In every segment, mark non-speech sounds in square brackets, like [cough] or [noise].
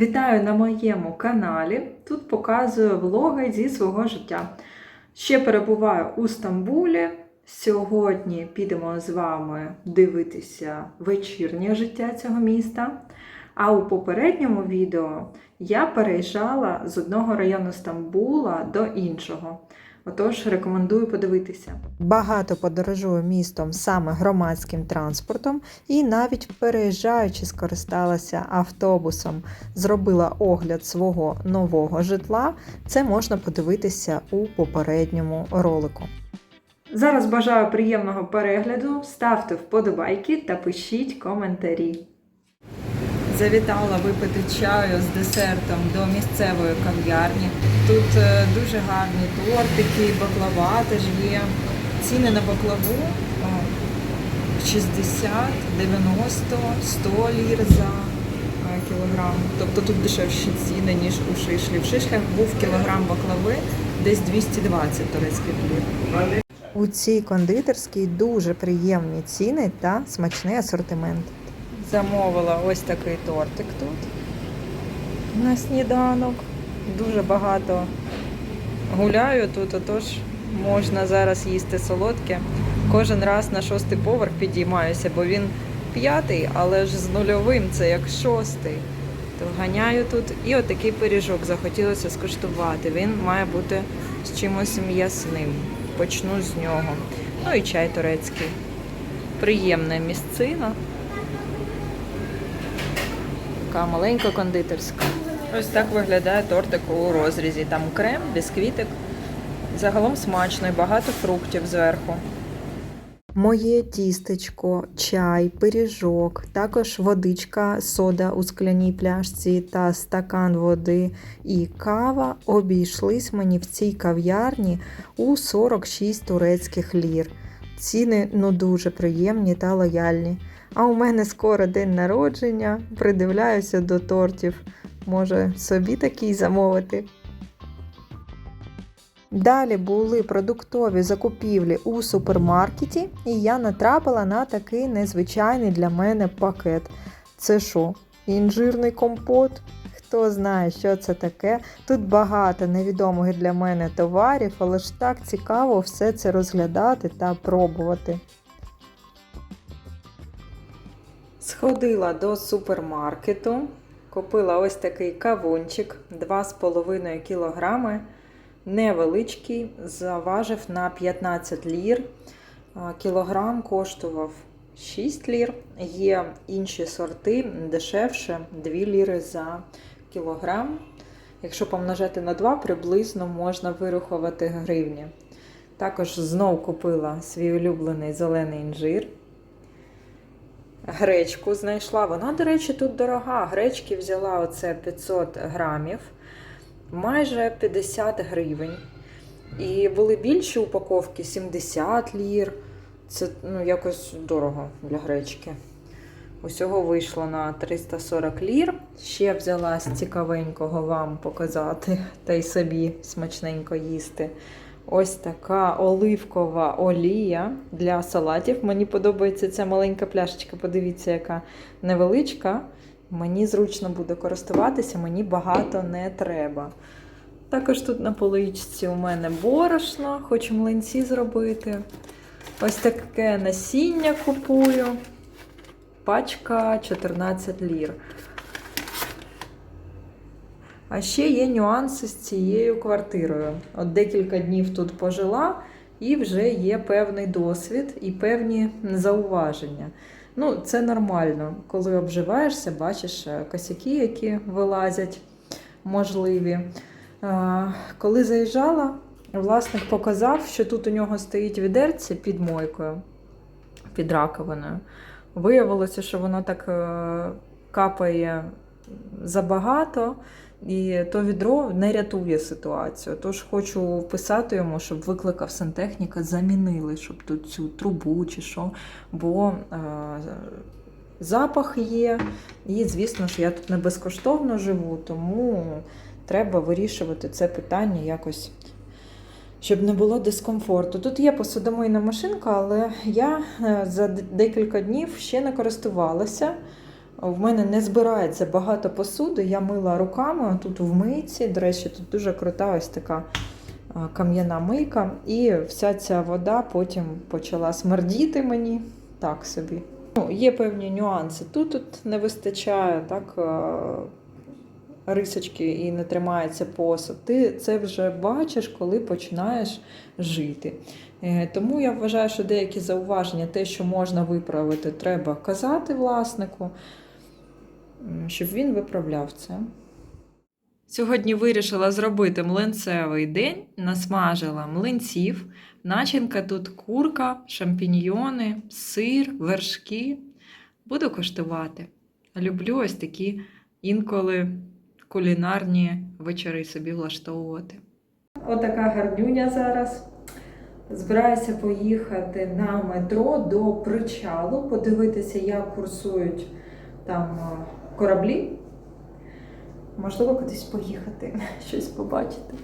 Вітаю на моєму каналі. Тут показую влоги зі свого життя. Ще перебуваю у Стамбулі. Сьогодні підемо з вами дивитися вечірнє життя цього міста. А у попередньому відео я переїжджала з одного району Стамбула до іншого. Отож, рекомендую подивитися. Багато подорожую містом саме громадським транспортом і навіть переїжджаючи, скористалася автобусом, зробила огляд свого нового житла. Це можна подивитися у попередньому ролику. Зараз бажаю приємного перегляду, ставте вподобайки та пишіть коментарі. Завітала випити чаю з десертом до місцевої кав'ярні. Тут е, дуже гарні тортики, баклава теж є. Ціни на баклаву 60, 90, 100 лір за е, кілограм. Тобто тут дешевші ціни, ніж у Шишлі. В Шишлях був кілограм баклави десь 220 турецьких лір. У цій кондитерській дуже приємні ціни та смачний асортимент. Замовила ось такий тортик тут на сніданок. Дуже багато гуляю тут, отож можна зараз їсти солодке. Кожен раз на шостий поверх підіймаюся, бо він п'ятий, але ж з нульовим це як шостий. То ганяю тут і отакий пиріжок захотілося скуштувати. Він має бути з чимось м'ясним. Почну з нього. Ну і чай турецький. Приємна місцина. Така маленька кондитерська. Ось так виглядає тортик у розрізі. Там крем, бісквітик. Загалом смачно і багато фруктів зверху. Моє тістечко, чай, пиріжок, також водичка, сода у скляній пляшці та стакан води і кава обійшлись мені в цій кав'ярні у 46 турецьких лір. Ціни ну дуже приємні та лояльні. А у мене скоро день народження, придивляюся до тортів. Може, собі такий замовити. Далі були продуктові закупівлі у супермаркеті, і я натрапила на такий незвичайний для мене пакет. Це що? Інжирний компот? Хто знає, що це таке. Тут багато невідомих для мене товарів, але ж так цікаво все це розглядати та пробувати. Сходила до супермаркету, купила ось такий кавунчик 2,5 кг. Невеличкий, заважив на 15 лір. Кілограм коштував 6 лір. Є інші сорти дешевше 2 ліри за кілограм. Якщо помножати на 2, приблизно можна вирахувати гривні. Також знов купила свій улюблений зелений інжир. Гречку знайшла. Вона, до речі, тут дорога. Гречки взяла оце 500 грамів, майже 50 гривень. І були більші упаковки 70 лір. Це ну, якось дорого для гречки. Усього вийшло на 340 лір. Ще взяла з цікавенького вам показати та й собі смачненько їсти. Ось така оливкова олія для салатів. Мені подобається ця маленька пляшечка. Подивіться, яка невеличка. Мені зручно буде користуватися, мені багато не треба. Також тут на поличці у мене борошно, хочу млинці зробити. Ось таке насіння купую. Пачка 14 лір. А ще є нюанси з цією квартирою. От декілька днів тут пожила, і вже є певний досвід і певні зауваження. Ну, це нормально, коли обживаєшся, бачиш е, косяки, які вилазять, можливі. Е, Коли заїжджала, власник показав, що тут у нього стоїть відерце під мойкою, під раковиною. Виявилося, що воно так е, капає забагато. І то відро не рятує ситуацію. Тож хочу вписати йому, щоб викликав сантехніка, замінили, щоб тут цю трубу чи що. Бо е, запах є. І, звісно ж, я тут не безкоштовно живу, тому треба вирішувати це питання якось. Щоб не було дискомфорту. Тут є посудомийна машинка, але я е, за декілька днів ще не користувалася. В мене не збирається багато посуди. Я мила руками тут в мийці. До речі, тут дуже крута ось така кам'яна мийка. І вся ця вода потім почала смердіти мені так собі. Ну, є певні нюанси. Тут, тут не вистачає так, рисочки і не тримається посуд. Ти це вже бачиш, коли починаєш жити. Е, Тому я вважаю, що деякі зауваження, те, що можна виправити, треба казати власнику, щоб він виправляв це. Сьогодні вирішила зробити млинцевий день, насмажила млинців. Начинка тут курка, шампіньйони, сир, вершки. Буду коштувати. Люблю ось такі інколи кулінарні вечори собі влаштовувати. Отака гарнюня зараз. Збираюся поїхати на метро до причалу, подивитися, як курсують там кораблі. Можливо, кудись поїхати, [laughs] щось побачити.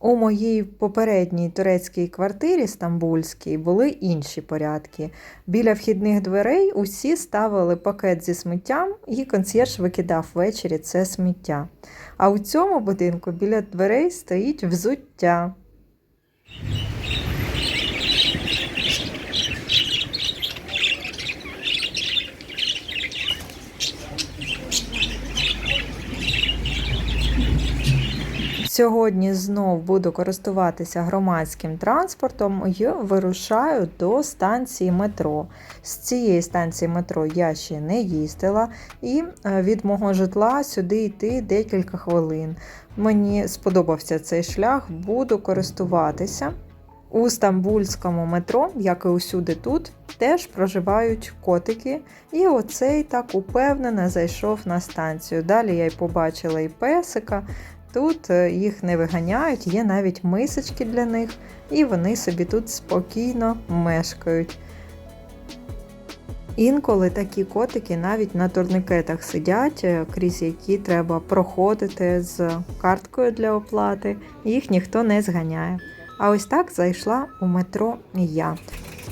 У моїй попередній турецькій квартирі стамбульській були інші порядки. Біля вхідних дверей усі ставили пакет зі сміттям, і консьєрж викидав ввечері це сміття. А у цьому будинку біля дверей стоїть взуття. Сьогодні знов буду користуватися громадським транспортом і вирушаю до станції метро. З цієї станції метро я ще не їздила, і е, від мого житла сюди йти декілька хвилин. Мені сподобався цей шлях, буду користуватися. У стамбульському метро, як і усюди тут, теж проживають котики. І оцей так упевнено зайшов на станцію. Далі я й побачила і песика. Тут е, їх не виганяють, є навіть мисочки для них, і вони собі тут спокійно мешкають. Інколи такі котики навіть на турникетах сидять, е, крізь які треба проходити з карткою для оплати, їх ніхто не зганяє. А ось так зайшла у метро я.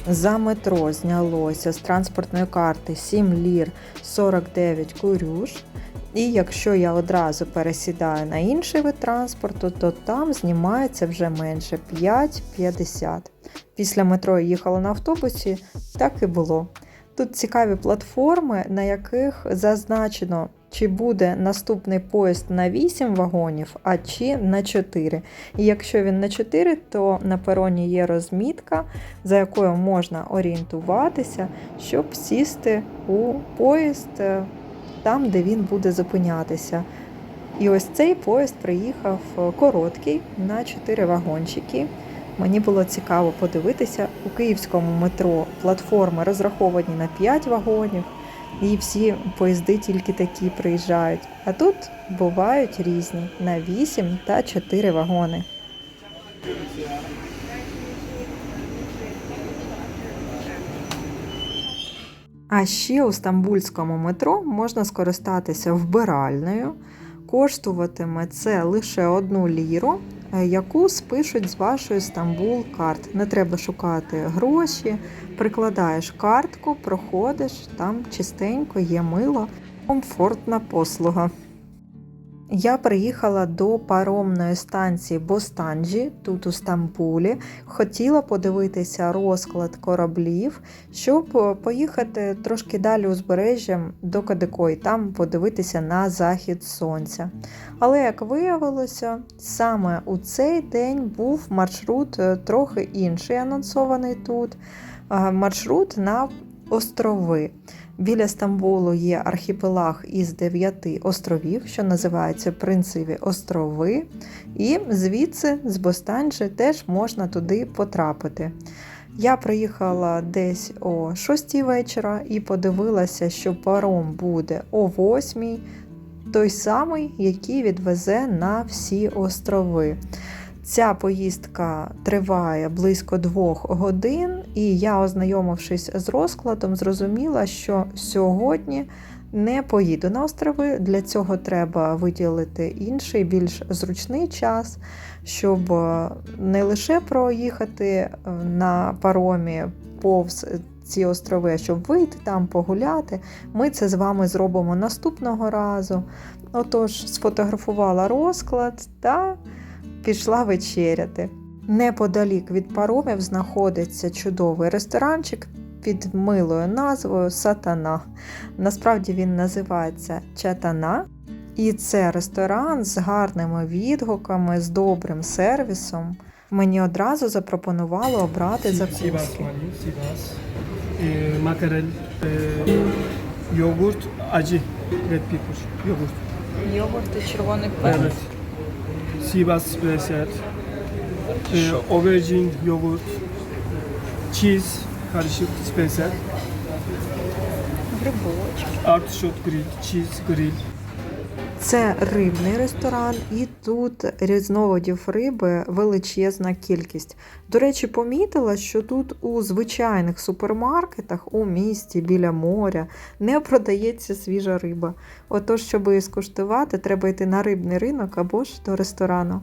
За метро знялося з транспортної карти 7 лір 49 курюш. І якщо я одразу пересідаю на інший вид транспорту, то там знімається вже менше 5,50. Після метро я їхала на автобусі, так і було. Тут цікаві платформи, на яких зазначено, чи буде наступний поїзд на 8 вагонів, а чи на 4. І якщо він на 4, то на пероні є розмітка, за якою можна орієнтуватися, щоб сісти у поїзд е, там, де він буде зупинятися. І ось цей поїзд приїхав е, короткий на 4 вагончики. Мені було цікаво подивитися у київському метро. Платформи розраховані на 5 вагонів, і всі поїзди тільки такі приїжджають. А тут бувають різні на 8 та 4 вагони. А ще у стамбульському метро можна скористатися вбиральною. Коштуватиме це лише одну ліру, е, яку спишуть з вашої Стамбул карт. Не треба шукати гроші, прикладаєш картку, проходиш, там чистенько є мило, комфортна послуга. Я приїхала до паромної станції Бостанджі, тут у Стамбулі. Хотіла подивитися розклад кораблів, щоб е, поїхати трошки далі узбережжям до Кадикої, там подивитися на захід сонця. Але, як виявилося, саме у цей день був маршрут е, трохи інший, анонсований тут. Е, Маршрут на острови. Біля Стамбулу є архіпелаг із дев'яти островів, що називаються Принцеві острови, і звідси з Бостанджі теж можна туди потрапити. Я приїхала десь о 6 вечора і подивилася, що паром буде о 8, той самий, який відвезе на всі острови. Ця поїздка триває близько двох годин, і я, ознайомившись з розкладом, зрозуміла, що сьогодні не поїду на острови. Для цього треба виділити інший, більш зручний час, щоб не лише проїхати на паромі повз ці острови, щоб вийти там погуляти. Ми це з вами зробимо наступного разу. Отож, сфотографувала розклад та пішла вечеряти. Неподалік від паромів знаходиться чудовий ресторанчик під милою назвою Сатана. Насправді він називається Чатана. І це ресторан з гарними відгуками, з добрим сервісом. Мені одразу запропонували обрати закуски. Ee, yoğurt, acı, red pepper, yoğurt. Йогурт і червоний Evet. Sivas Special. Ee, aubergine, yoğurt, cheese, karışık special. Грибочки. Grill, cheese grill. Це рибний ресторан, і тут різновидів риби величезна кількість. До речі, помітила, що тут у звичайних супермаркетах у місті біля моря не продається свіжа риба. Отож, щоб її скуштувати, треба йти на рибний ринок або ж до ресторану.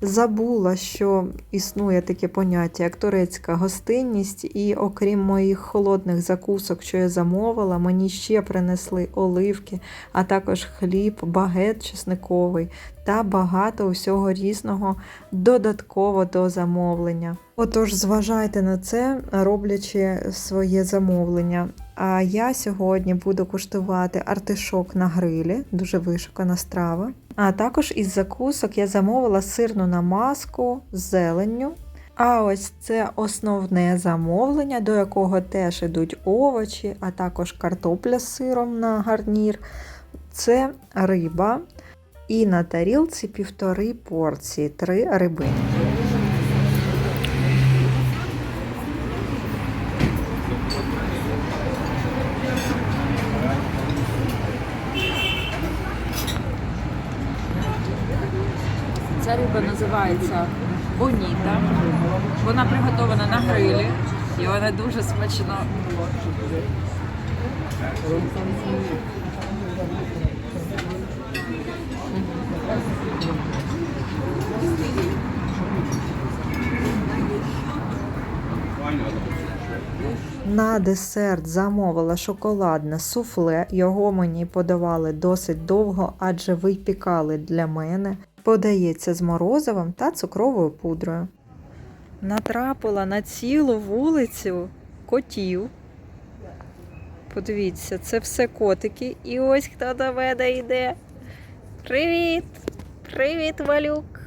Забула, що існує таке поняття, як турецька гостинність, і окрім моїх холодних закусок, що я замовила, мені ще принесли оливки, а також хліб, багет чесниковий та багато усього різного додатково до замовлення. Отож, зважайте на це, роблячи своє замовлення. А я сьогодні буду куштувати артишок на грилі, дуже вишукана страва. А також із закусок я замовила сирну намазку з зеленню. А ось це основне замовлення, до якого теж ідуть овочі, а також картопля з сиром на гарнір. Це риба. І на тарілці півтори порції, три рибини. Називається боніта. Вона приготована на грилі і вона дуже смачна. На десерт замовила шоколадне суфле. Його мені подавали досить довго, адже випікали для мене. Подається з морозивом та цукровою пудрою. Натрапила на цілу вулицю котів. Подивіться, це все котики. І ось хто до мене йде. Привіт! Привіт, малюк!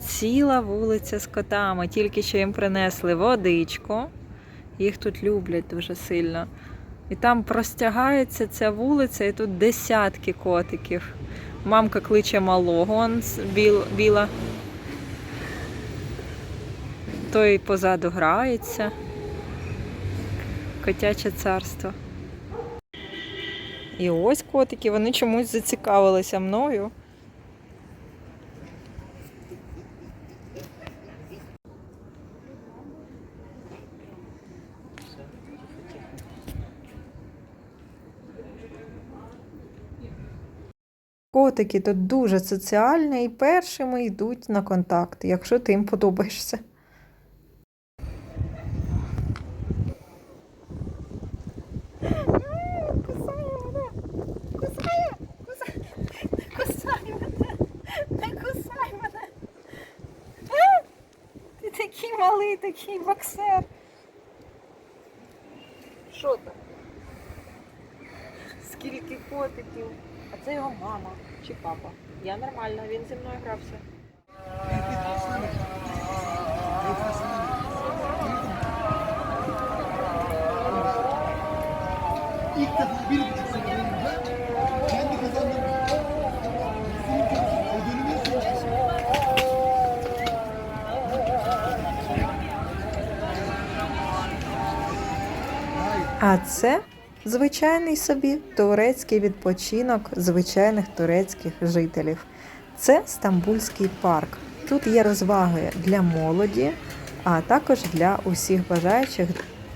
Ціла вулиця з котами, тільки що їм принесли водичку. Їх тут люблять дуже сильно. І там простягається ця вулиця, і тут десятки котиків. Мамка кличе малого, он біл, біла. Той позаду грається. Котяче царство. І ось котики, вони чомусь зацікавилися мною. Котики тут дуже соціальні і першими йдуть на контакт, якщо ти їм подобаєшся. Такий малий, такий боксер. Що там? Скільки котиків? Це його мама чи папа. Я нормальна, він зі мною грався. А це звичайний собі турецький відпочинок звичайних турецьких жителів. Це Стамбульський парк. Тут є розваги для молоді, а також для усіх бажаючих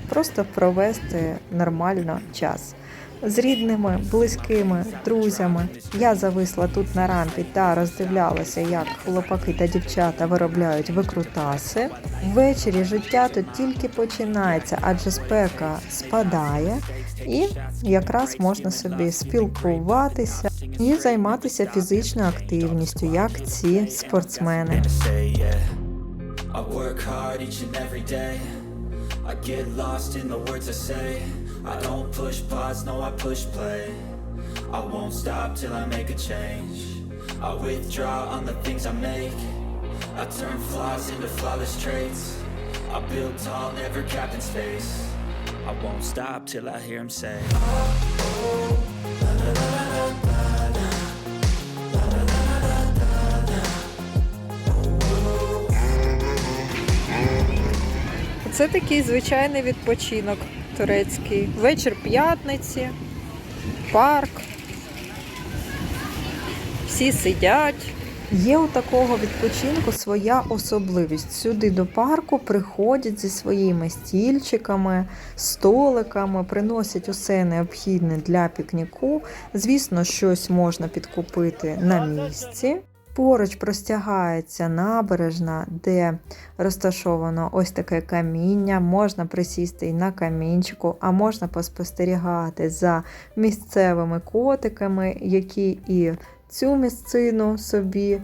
просто провести нормально час. з рідними, близькими, друзями. Я зависла тут на рампі та роздивлялася, як хлопаки та дівчата виробляють викрутаси. Ввечері життя тут тільки починається, адже спека спадає, і якраз можна собі спілкуватися і займатися фізичною активністю, як ці спортсмени. I get lost in the words I say. I don't push pause, no, I push play. I won't stop till I make a change. I withdraw on the things I make. I turn flaws into flawless traits. I build tall, never capped in space. I won't stop till I hear him say. Це такий звичайний відпочинок турецький. Вечір п'ятниці, парк. Всі сидять. Є у такого відпочинку своя особливість. Сюди до парку приходять зі своїми стільчиками, столиками, приносять усе необхідне для пікніку. Звісно, щось можна підкупити на місці. Поруч простягається набережна, де розташовано ось таке каміння. Можна присісти і на камінчику, а можна поспостерігати за місцевими котиками, які і цю місцину собі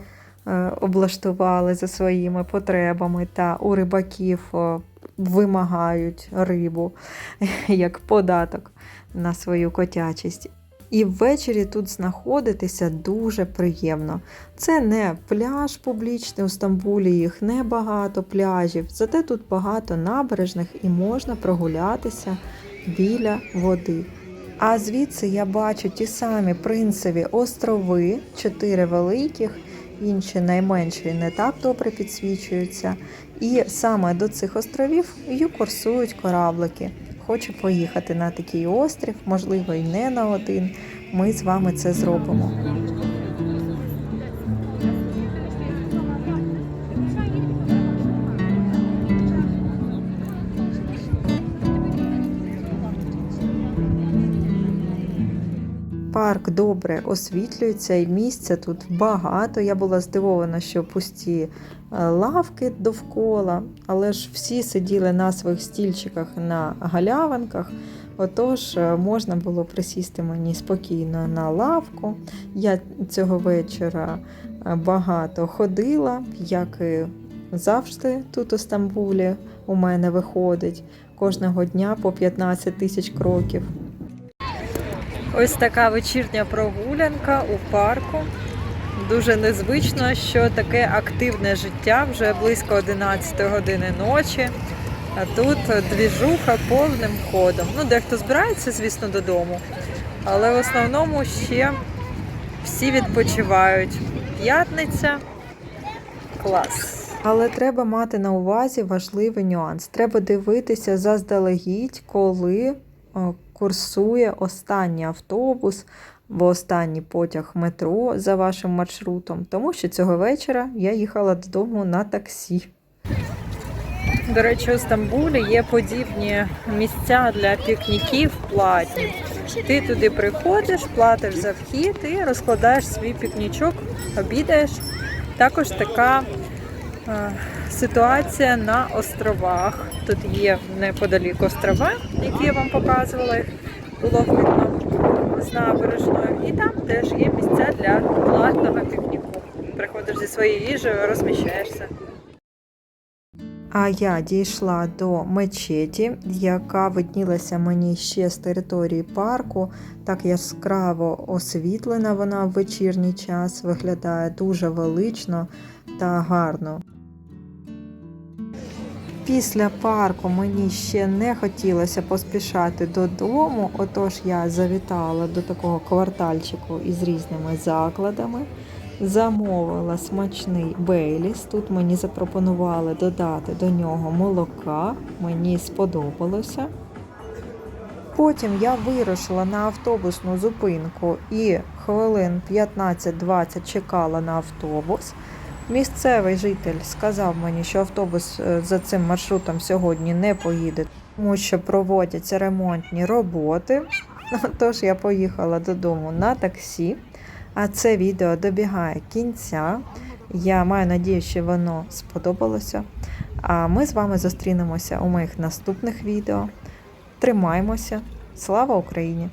е, облаштували за своїми потребами, та у рибаків е, вимагають рибу [laughs] як податок на свою котячість. І ввечері тут знаходитися дуже приємно. Це не пляж публічний у Стамбулі, їх небагато пляжів, зате тут багато набережних і можна прогулятися біля води. А звідси я бачу ті самі принцеві острови, чотири великих, інші найменші не так добре підсвічуються. І саме до цих островів й курсують кораблики. Хочу поїхати на такий острів, можливо, і не на один. Ми з вами це зробимо. Парк добре освітлюється і місця тут багато. Я була здивована, що пусті е, лавки довкола, але ж всі сиділи на своїх стільчиках на галявинках. Отож, е, можна було присісти мені спокійно на лавку. Я цього вечора е, багато ходила, як і завжди тут у Стамбулі у мене виходить кожного дня по 15 тисяч кроків. Ось така вечірня прогулянка у парку. Дуже незвично, що таке активне життя вже близько 11 години ночі. А тут двіжуха повним ходом. Ну, дехто збирається, звісно, додому, але в основному ще всі відпочивають. П'ятниця. Клас. Але треба мати на увазі важливий нюанс. Треба дивитися заздалегідь, коли о, курсує останній автобус або останній потяг метро за вашим маршрутом, тому що цього вечора я їхала додому на таксі. До речі, у Стамбулі є подібні місця для пікніків платні. Ти туди приходиш, платиш за вхід і розкладаєш свій пікнічок, обідаєш. Також така е, ситуація на островах. Тут є неподалік острова, які я вам показувала, було видно з набережною. І там теж є місця для платного пікніку. Приходиш зі своєю їжею, розміщаєшся. А я дійшла до мечеті, яка виднілася мені ще з території парку. Так яскраво освітлена вона в вечірній час, виглядає дуже велично та гарно. Після парку мені ще не хотілося поспішати додому, отож я завітала до такого квартальчику із різними закладами. Замовила смачний бейліс. Тут мені запропонували додати до нього молока. Мені сподобалося. Потім я вирушила на автобусну зупинку і хвилин 15-20 чекала на автобус. Місцевий житель сказав мені, що автобус е, за цим маршрутом сьогодні не поїде, тому що проводяться ремонтні роботи. [laughs] Тож я поїхала додому на таксі, а це відео добігає кінця. Я маю надію, що воно сподобалося. А ми з вами зустрінемося у моїх наступних відео. Тримаймося! Слава Україні!